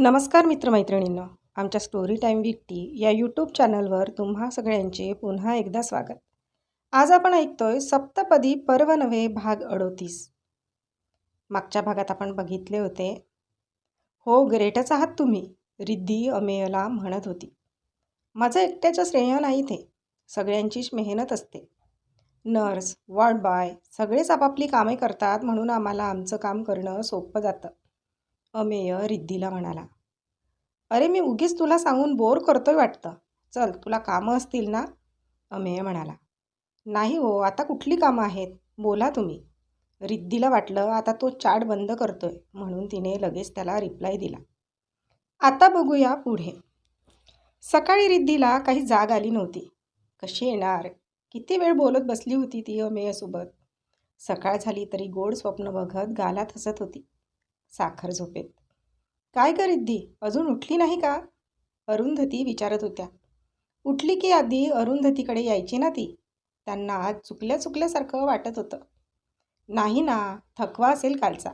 नमस्कार मित्रमैत्रिणींनो आमच्या story time विकटी या यूट्यूब चॅनलवर तुम्हा सगळ्यांचे पुन्हा एकदा स्वागत. आज आपण ऐकतोय सप्तपदी पर्व नव्हे भाग अडोतीस. मागच्या भागात आपण बघितले होते. हो ग्रेटच आहात तुम्ही रिद्धी अमेयला म्हणत होती. माझं एकट्याचं श्रेय नाही ते सगळ्यांचीच मेहनत असते. नर्स वॉर्ड बॉय सगळेच आपापली कामे करतात म्हणून आम्हाला आमचं काम करणं सोपं जातं. अमेय रिद्धीला म्हणाला. अरे मी उगीच तुला सांगून बोर करतोय वाटतं. चल तुला कामं असतील ना? अमेय म्हणाला. नाही हो आता कुठली कामं आहेत? बोला तुम्ही. रिद्धीला वाटलं आता तो चाट बंद करतोय म्हणून तिने लगेच त्याला रिप्लाय दिला. आता बघूया पुढे. सकाळी रिद्धीला काही जाग आली नव्हती. कशी येणार? किती वेळ बोलत बसली होती ती अमेयसोबत सकाळ झाली तरी गोड स्वप्न बघत गालात हसत होती. साखर झोपेत. काय ग रिद्धी अजून उठली नाही का? अरुंधती विचारत होत्या. उठली की आधी अरुंधतीकडे यायची ना ती. त्यांना आज चुकल्या चुकल्यासारखं वाटत होतं. नाही ना थकवा असेल कालचा.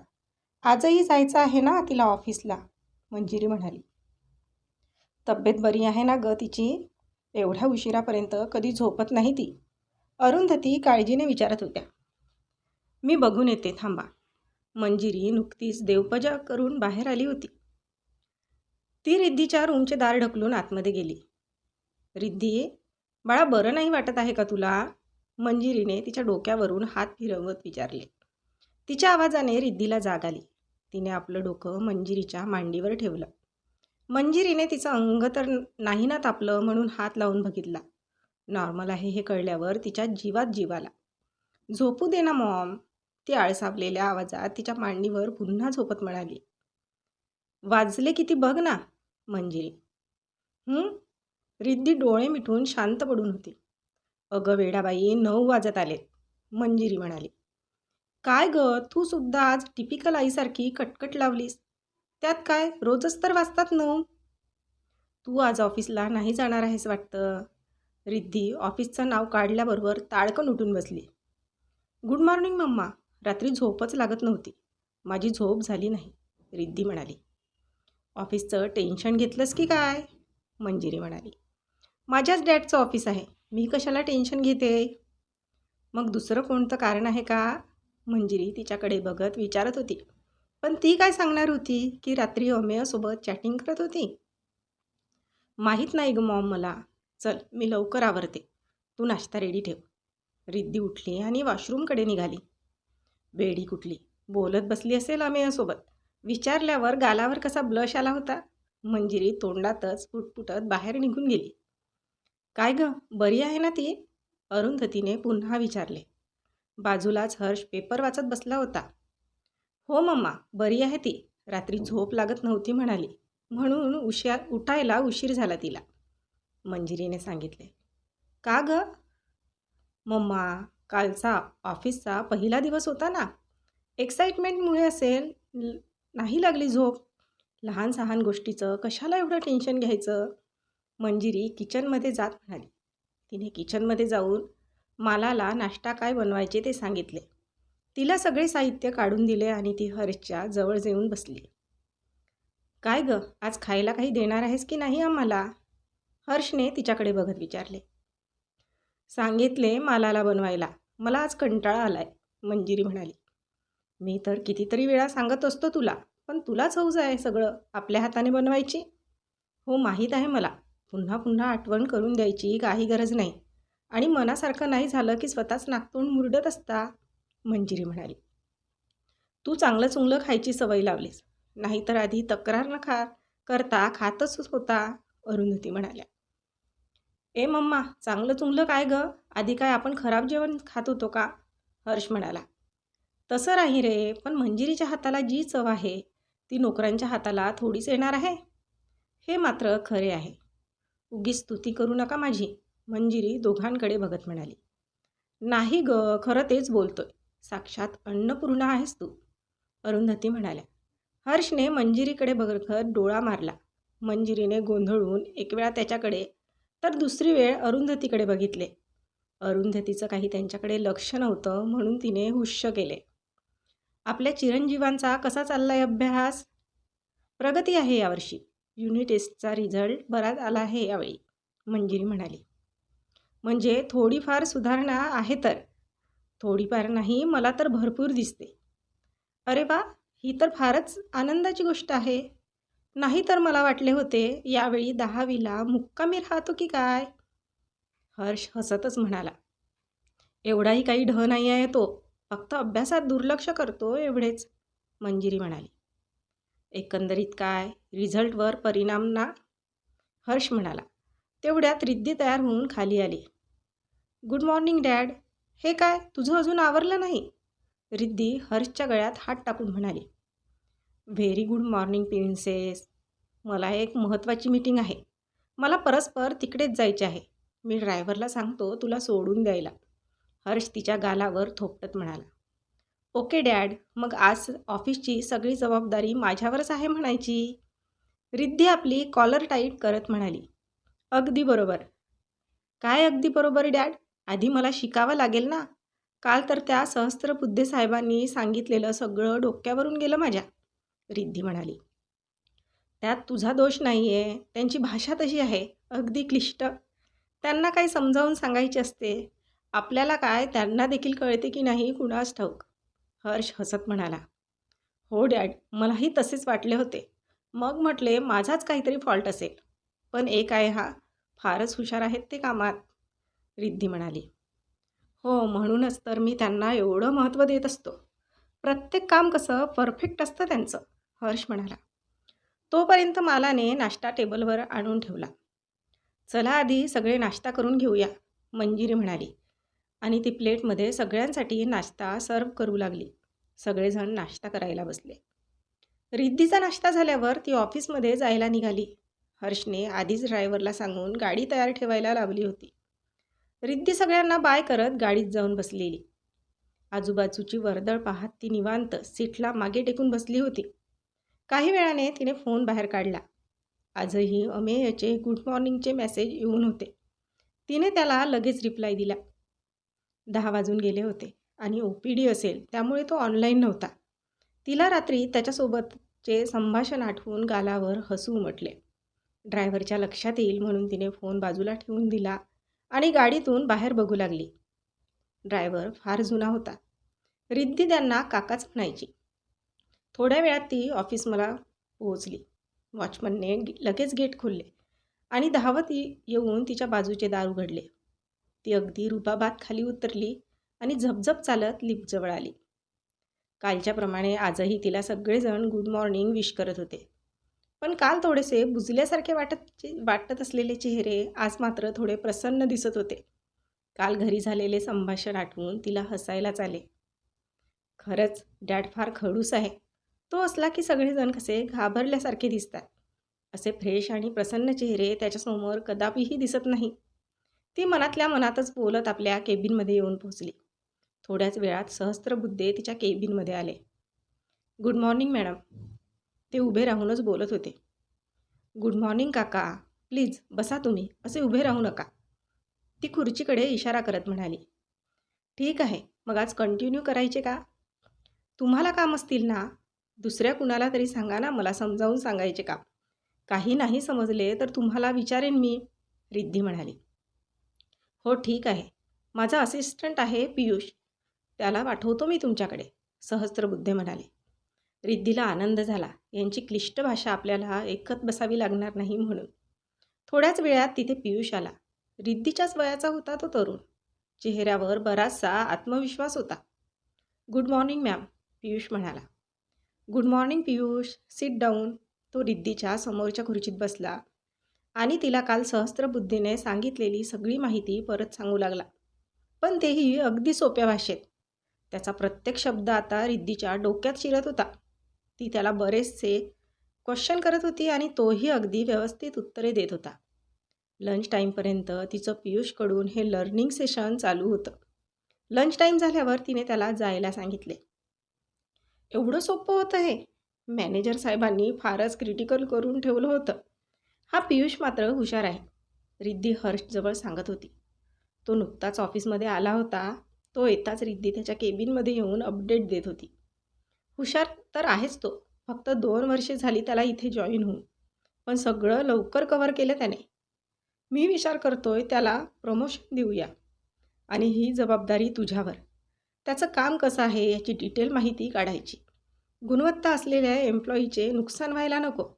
आजही जायचं आहे ना तिला ऑफिसला मंजिरी म्हणाली. तब्येत बरी आहे ना ग तिची? एवढ्या उशिरापर्यंत कधी झोपत नाही ती. अरुंधती काळजीने विचारत होत्या. मी बघून येते थांबा. मंजिरी नुकतीच देवपूजा करून बाहेर आली होती. ती रिद्धीच्या रूमचे दार ढकलून आतमध्ये गेली. रिद्धी बाळा बरं नाही वाटत आहे का तुला? मंजिरीने तिच्या डोक्यावरून हात फिरवत विचारले. तिच्या आवाजाने रिद्धीला जाग आली. तिने आपलं डोकं मंजिरीच्या मांडीवर ठेवलं. मंजिरीने तिचं अंग तर नाही ना तापलं म्हणून हात लावून बघितला. नॉर्मल आहे हे कळल्यावर तिच्या जीवात जीवाला झोपू दे ना मॉम. ती आळसावलेल्या आवाजात तिच्या मांडीवर पुन्हा झोपत म्हणाली. वाजले किती बघ ना मंजिरी. हम्म रिद्धी डोळे मिटून शांत पडून होती. अगं वेडाबाई नऊ वाजत आले मंजिरी म्हणाली. काय ग तू सुद्धा आज टिपिकल आईसारखी कटकट लावलीस. त्यात काय रोजच तर वाजतात नऊ. तू आज ऑफिसला नाही जाणार आहेस वाटतं. रिद्धी ऑफिसचं नाव काढल्याबरोबर ताडकन उठून बसली. Good morning mumma. रात्री झोपच लागत नव्हती. माझी झोप झाली नाही रिद्धी म्हणाली. ऑफिसचं टेन्शन घेतलंस की काय? मंजिरी म्हणाली. माझ्याच डॅडचं ऑफिस आहे. मी कशाला टेन्शन घेते? मग दुसरं कोणतं कारण आहे का? मंजिरी तिच्याकडे बघत विचारत होती. पण ती काय सांगणार होती की रात्री अमेयसोबत चॅटिंग करत होती? माहीत नाही ग मॉम मला. चल मी लवकर आवरते. तू नाश्ता रेडी ठेव. रिद्धी उठली आणि वॉशरूमकडे निघाली. वेडी कुठली? बोलत बसली असेल अमेयासोबत विचारल्यावर गालावर कसा ब्लश आला होता? मंजिरी तोंडातच पुटपुटत बाहेर निघून गेली. काय ग बरी आहे ना ती? अरुंधतीने पुन्हा विचारले. बाजूलाच हर्ष पेपर वाचत बसला होता. हो मम्मा बरी आहे ती. रात्री झोप लागत नव्हती म्हणाली. म्हणून उशा उठायला उशीर झाला तिला. मंजिरीने सांगितले. का ग? मम्मा कालचा ऑफिसचा पहिला दिवस होता ना? एक्साइटमेंटमुळे असेल नाही लागली झोप. लहान सहान गोष्टीचं कशाला एवढं टेन्शन घ्यायचं? मंजिरी किचनमध्ये जात म्हणाली. तिने किचनमध्ये जाऊन मालाला नाश्ता काय बनवायचे ते सांगितले. तिला सगळे साहित्य काढून दिले आणि ती हर्षच्या जवळ येऊन बसली. काय ग आज खायला काही देणार आहेस की नाही आम्हाला? हर्षने तिच्याकडे बघत विचारले. सांगितले मालाला बनवायला. मला आज कंटाळा आलाय मंजिरी म्हणाली. मी तर कितीतरी वेळा सांगत असतो तुला पण तुलाच हौज आहे सगळं आपल्या हाताने बनवायची. हो माहीत आहे मला. पुन्हा पुन्हा आठवण करून द्यायची काही गरज नाही. आणि मनासारखं नाही झालं की स्वतःच नागतोंड मुरडत असता मंजिरी म्हणाली. तू चांगलं चुंगलं खायची सवय लावलीस. नाहीतर आधी तक्रार न खा करता खातच होता अरुंधती म्हणाल्या. ए मम्मा चांगलं चुंगलं काय गं? आधी काय आपण खराब जेवण खात होतो का? हर्ष म्हणाला. तसं राही रे पण मंजिरीच्या हाताला जी चव आहे ती नोकरांच्या हाताला थोडीच येणार आहे. हे मात्र खरे आहे. उगीच स्तुती करू नका माझी मंजिरी दोघांकडे बघत म्हणाली. नाही ग खरं तेच बोलतोय. साक्षात अन्नपूर्णा आहेस तू अरुंधती म्हणाल्या. हर्षने मंजिरीकडे बघत डोळा मारला. मंजिरीने गोंधळून एक वेळा त्याच्याकडे तर दुसरी वेळ अरुंधतीकडे बघितले. अरुंधतीचं काही त्यांच्याकडे लक्ष नव्हतं म्हणून तिने हुश्य केले. आपल्या चिरंजीवांचा कसा चाललाय अभ्यास? प्रगती आहे यावर्षी. युनिट टेस्टचा रिझल्ट बराच आला आहे यावेळी मंजिरी म्हणाली. म्हणजे थोडीफार सुधारणा आहे तर. थोडीफार नाही मला तर भरपूर दिसते. अरे वा ही तर फारच आनंदाची गोष्ट आहे. नाही तर मला वाटले होते यावेळी दहावीला मुक्कामी राहतो की काय? हर्ष हसतच म्हणाला. एवढाही काही ढ नाही आहे तो. फक्त अभ्यासात दुर्लक्ष करतो एवढेच मंजिरी म्हणाली. एकंदरीत काय? रिझल्टवर परिणाम ना? हर्ष म्हणाला. तेवढ्यात रिद्धी तयार होऊन खाली आली. Good morning dad. हे काय? तुझं अजून आवरलं नाही? रिद्धी हर्षच्या गळ्यात हात टाकून म्हणाली. व्हेरी गुड मॉर्निंग प्रिन्सेस मला एक महत्त्वाची मीटिंग आहे. मला परस्पर तिकडेच जायचे आहे. मी ड्रायव्हरला सांगतो तुला सोडून द्यायला. हर्ष तिच्या गालावर थोपटत म्हणाला. ओके डॅड मग आज ऑफिसची सगळी जबाबदारी माझ्यावरच आहे म्हणायची? रिद्धी आपली कॉलर टाईट करत म्हणाली. अगदी बरोबर. काय अगदी बरोबर डॅड आधी मला शिकावं लागेल ना? काल तर त्या सहस्त्रबुद्धे साहेबांनी सांगितलेलं सगळं डोक्यावरून गेलं माझ्या. रिद्धी म्हणाली. त्यात तुझा दोष नाही आहे त्यांची भाषा तशी आहे. अगदी क्लिष्ट. त्यांना काही समजावून सांगायचे असते. आपल्याला काय? त्यांना देखील कळते की नाही? कुणास ठाऊक. हर्ष हसत म्हणाला. हो डॅड. मलाही तसेच वाटले होते. मग म्हटले माझाच काहीतरी फॉल्ट असेल. पण एक आहे हा. फारच हुशार आहेत ते कामात. रिद्धी म्हणाली. हो म्हणूनच तर मी त्यांना एवढं महत्त्व देत असतो. प्रत्येक काम कसं? परफेक्ट असतं त्यांचं. हर्ष म्हणाला. तोपर्यंत मालाने नाश्ता टेबलवर आणून ठेवला. चला आधी सगळे नाश्ता करून घेऊया मंजिरी म्हणाली. आणि ती प्लेटमध्ये सगळ्यांसाठी नाश्ता सर्व करू लागली. सगळेजण नाश्ता करायला बसले. रिद्धीचा नाश्ता झाल्यावर ती ऑफिसमध्ये जायला निघाली. हर्षने आधीच ड्रायव्हरला सांगून गाडी तयार ठेवायला लावली होती. रिद्धी सगळ्यांना बाय करत गाडीत जाऊन बसलेली. आजूबाजूची वर्दळ पाहत ती निवांत सीटला मागे टेकून बसली होती. काही वेळाने तिने फोन बाहेर काढला. आजही अमेयचे गुड मॉर्निंगचे मेसेज येऊन होते. तिने त्याला लगेच रिप्लाय दिला. दहा वाजून गेले होते आणि ओ पी डी असेल त्यामुळे तो ऑनलाईन नव्हता. तिला रात्री त्याच्यासोबतचे संभाषण आठवून गालावर हसू उमटले. ड्रायव्हरच्या लक्षात येईल म्हणून तिने फोन बाजूला ठेवून दिला आणि गाडीतून बाहेर बघू लागली. ड्रायव्हर फार जुना होता. रिद्धी त्यांना काकाच म्हणायची. थोड्या वेळात ती ऑफिस मला पोहोचली. वॉचमनने लगेच गेट खोलले आणि धावत येऊन तिच्या बाजूचे दार उघडले. ती अगदी रुबाबात खाली उतरली आणि झपझप चालत लिफ्टजवळ आली. कालच्याप्रमाणे आजही तिला सगळेजण गुड मॉर्निंग विश करत होते. पण काल थोडेसे बुजल्यासारखे वाटत वाटत असलेले चेहरे आज मात्र थोडे प्रसन्न दिसत होते. काल घरी झालेले संभाषण आठवून तिला हसायलाच आले. खरंच डॅड फार खडूस आहे. तो असला की सगळेजण कसे घाबरल्यासारखे दिसतात. असे फ्रेश आणि प्रसन्न चेहरे त्याच्यासमोर कदापिही दिसत नाही. ती मनातल्या मनातच बोलत आपल्या केबिनमध्ये येऊन पोहोचली. थोड्याच वेळात सहस्त्रबुद्धे तिच्या केबिनमध्ये आले. Good morning madam. ते उभे राहूनच बोलत होते. गुड मॉर्निंग काका. प्लीज बसा तुम्ही. असे उभे राहू नका. ती खुर्चीकडे इशारा करत म्हणाली. ठीक आहे. मग आज कंटिन्यू करायचे का? तुम्हाला काम असतील ना? दुसऱ्या कुणाला तरी सांगा ना मला समजावून सांगायचे का? काही नाही समजले तर तुम्हाला विचारेन मी रिद्धी म्हणाली. हो ठीक आहे. माझा असिस्टंट आहे पियुष. त्याला पाठवतो मी तुमच्याकडे सहस्त्रबुद्धे म्हणाले. रिद्धीला आनंद झाला. यांची क्लिष्ट भाषा आपल्याला ऐकत बसावी लागणार नाही म्हणून. थोड्याच वेळात तिथे पियुष आला. रिद्धीच्याच वयाचा होता तो तरुण. चेहऱ्यावर बराचसा आत्मविश्वास होता. गुड मॉर्निंग मॅम पियुष म्हणाला. Good morning Piyush sit down. तो रिद्धीच्या समोरच्या खुर्चीत बसला आणि तिला काल सहस्त्रबुद्धीने सांगितलेली सगळी माहिती परत सांगू लागला. पण तेही अगदी सोप्या भाषेत. त्याचा प्रत्येक शब्द आता रिद्धीच्या डोक्यात शिरत होता. ती त्याला बरेचसे क्वेश्चन करत होती आणि तोही अगदी व्यवस्थित उत्तरे देत होता. लंच टाईमपर्यंत तिचं पियुषकडून हे लर्निंग सेशन चालू होतं. लंच टाईम झाल्यावर तिने त्याला जायला सांगितले. एवढं सोपं होतं हे? मॅनेजर साहेबांनी फारच क्रिटिकल करून ठेवलं होतं. हा पियुष मात्र हुशार आहे. रिद्धी हर्षजवळ सांगत होती. तो नुकताच ऑफिसमध्ये आला होता. तो येताच रिद्धी त्याच्या केबिनमध्ये येऊन अपडेट देत होती. हुशार तर आहेच तो. फक्त दोन वर्षे झाली त्याला इथे जॉईन होऊन. पण सगळं लवकर कवर केलं त्याने. मी विचार करतोय त्याला प्रमोशन देऊया. आणि ही जबाबदारी तुझ्यावर. त्याचं काम कसं आहे याची डिटेल माहिती काढायची. गुणवत्ता असलेल्या एम्प्लॉईचे नुकसान व्हायला नको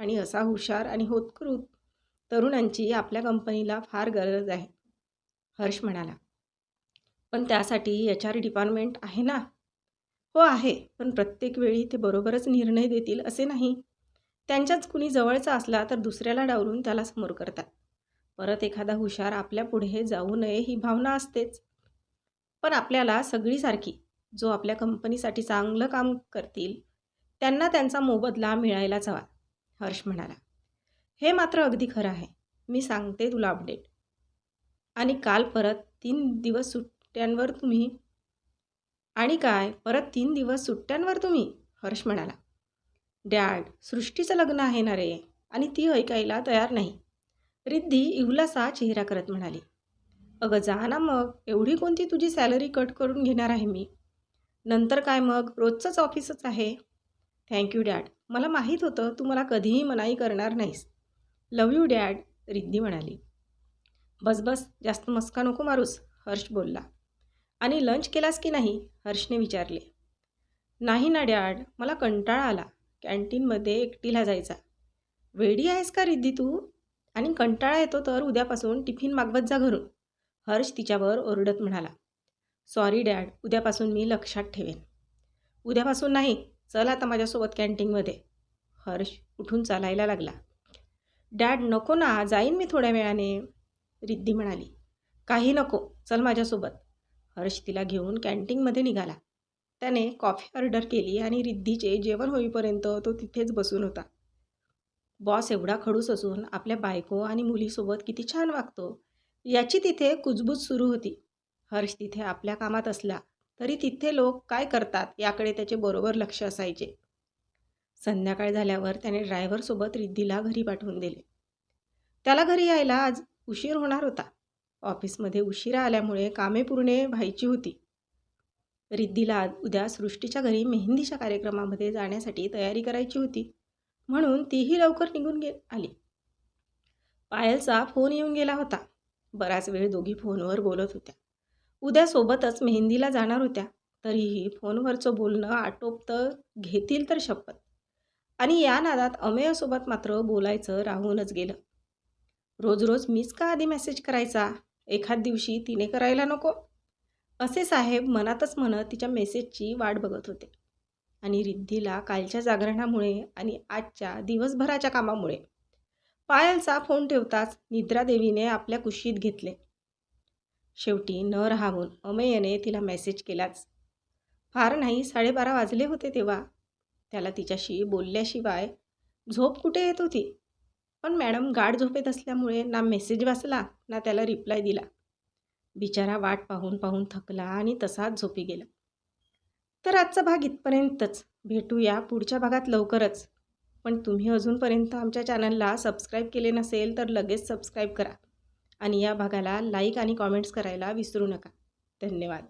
आणि असा हुशार आणि होतकृत तरुणांची आपल्या कंपनीला फार गरज आहे. हर्ष म्हणाला पण त्यासाठी एच आर डिपार्टमेंट आहे ना? हो आहे पण प्रत्येक वेळी ते बरोबरच निर्णय देतील असे नाही. त्यांच्याच कुणी जवळचा असला तर दुसऱ्याला डावलून त्याला समोर करतात. परत एखादा हुशार आपल्या पुढे जाऊ नये ही भावना असतेच. पण आपल्याला सगळीसारखी जो आपल्या कंपनीसाठी चांगलं काम करतील त्यांना त्यांचा मोबदला मिळायलाच हवा हर्ष म्हणाला. हे मात्र अगदी खरं आहे. मी सांगते तुला अपडेट. आणि काल परत तीन दिवस सुट्ट्यांवर तुम्ही आणि काय? परत तीन दिवस सुट्ट्यांवर तुम्ही? हर्ष म्हणाला. डॅड सृष्टीचं लग्न आहे ना रे? आणि ती ऐकायला तयार नाही. रिद्धी इवलासा चेहरा करत म्हणाली. अगं जा ना मग. एवढी कोणती तुझी सॅलरी कट करून घेणार आहे मी? नंतर काय मग? रोजचंच ऑफिसच आहे. थँक्यू डॅड मला माहीत होतं तू मला कधीही मनाई करणार नाहीस. लव यू डॅड रिद्धी म्हणाली. बस बस. जास्त मस्का नको मारूस हर्ष बोलला. आणि लंच केलास की नाही? हर्षने विचारले. नाही ना डॅड मला कंटाळा आला. कॅन्टीनमध्ये एकटीला जायचा. वेडी आहेस का रिद्धी तू? आणि कंटाळा येतो तर उद्यापासून टिफिन मागवत जा घरून. हर्ष तिच्यावर ओरडत म्हणाला सॉरी डॅड उद्यापासून मी लक्षात ठेवेन. उद्यापासून नाही. चल आता माझ्यासोबत कॅन्टीनमध्ये. हर्ष उठून चालायला लागला. डॅड नको ना. जाईन मी थोड्या वेळाने. रिद्धी म्हणाली. काही नको. चल माझ्यासोबत. हर्ष तिला घेऊन कॅन्टीनमध्ये निघाला. त्याने कॉफी ऑर्डर केली आणि रिद्धीचे जेवण होईपर्यंत तो तिथेच बसून होता. बॉस एवढा खडूस असून आपल्या बायको आणि मुलीसोबत किती छान वागतो. याची तिथे कुजबूज सुरू होती. हर्ष तिथे आपल्या कामात असला तरी तिथे लोक काय करतात याकडे त्याचे बरोबर लक्ष असायचे. संध्याकाळ झाल्यावर त्याने ड्रायव्हरसोबत रिद्धीला घरी पाठवून दिले. त्याला घरी यायला आज उशीर होणार होता. ऑफिसमध्ये उशिरा आल्यामुळे कामे पूर्ण व्हायची होती. रिद्धीला उद्या सृष्टीच्या घरी मेहंदीच्या कार्यक्रमामध्ये जाण्यासाठी तयारी करायची होती. म्हणून तीही लवकर निघून गे आली. पायलचा फोन येऊन गेला होता. बराच वेळ दोघी फोनवर बोलत होत्या. उद्या सोबतच मेहंदीला जाणार होत्या तरीही फोनवरचं बोलणं आटोपत घेतील तर शपथ. आणि या नादात अमेयसोबत मात्र बोलायचं राहूनच गेलं. रोज रोज मीच का आधी मेसेज करायचा? एखाद दिवशी तिने करायला नको. असे साहेब मनातच म्हणत तिच्या मेसेजची वाट बघत होते. आणि रिद्धीला कालच्या जागरणामुळे आणि आजच्या दिवसभराच्या कामामुळे पायलचा फोन ठेवताच निद्रादेवीने आपल्या कुशीत घेतले. शेवटी न राहावून अमेयने तिला मेसेज केलाच. फार नाही साडेबारा वाजले होते तेव्हा. त्याला तिच्याशी बोलल्याशिवाय झोप कुठे येत होती? पण मॅडम गाढ झोपेत असल्यामुळे ना मेसेज वाचला ना त्याला रिप्लाय दिला. बिचारा वाट पाहून पाहून थकला आणि तसाच झोपी गेला. तर आजचा भाग इथपर्यंतच. भेटूया पुढच्या भागात लवकरच. पण तुम्ही अजूनपर्यंत आमच्या चॅनलला सबस्क्राईब केले नसेल तर लगेच सबस्क्राईब करा. आणि या भागाला लाईक आणि कॉमेंट्स करायला विसरू नका. धन्यवाद.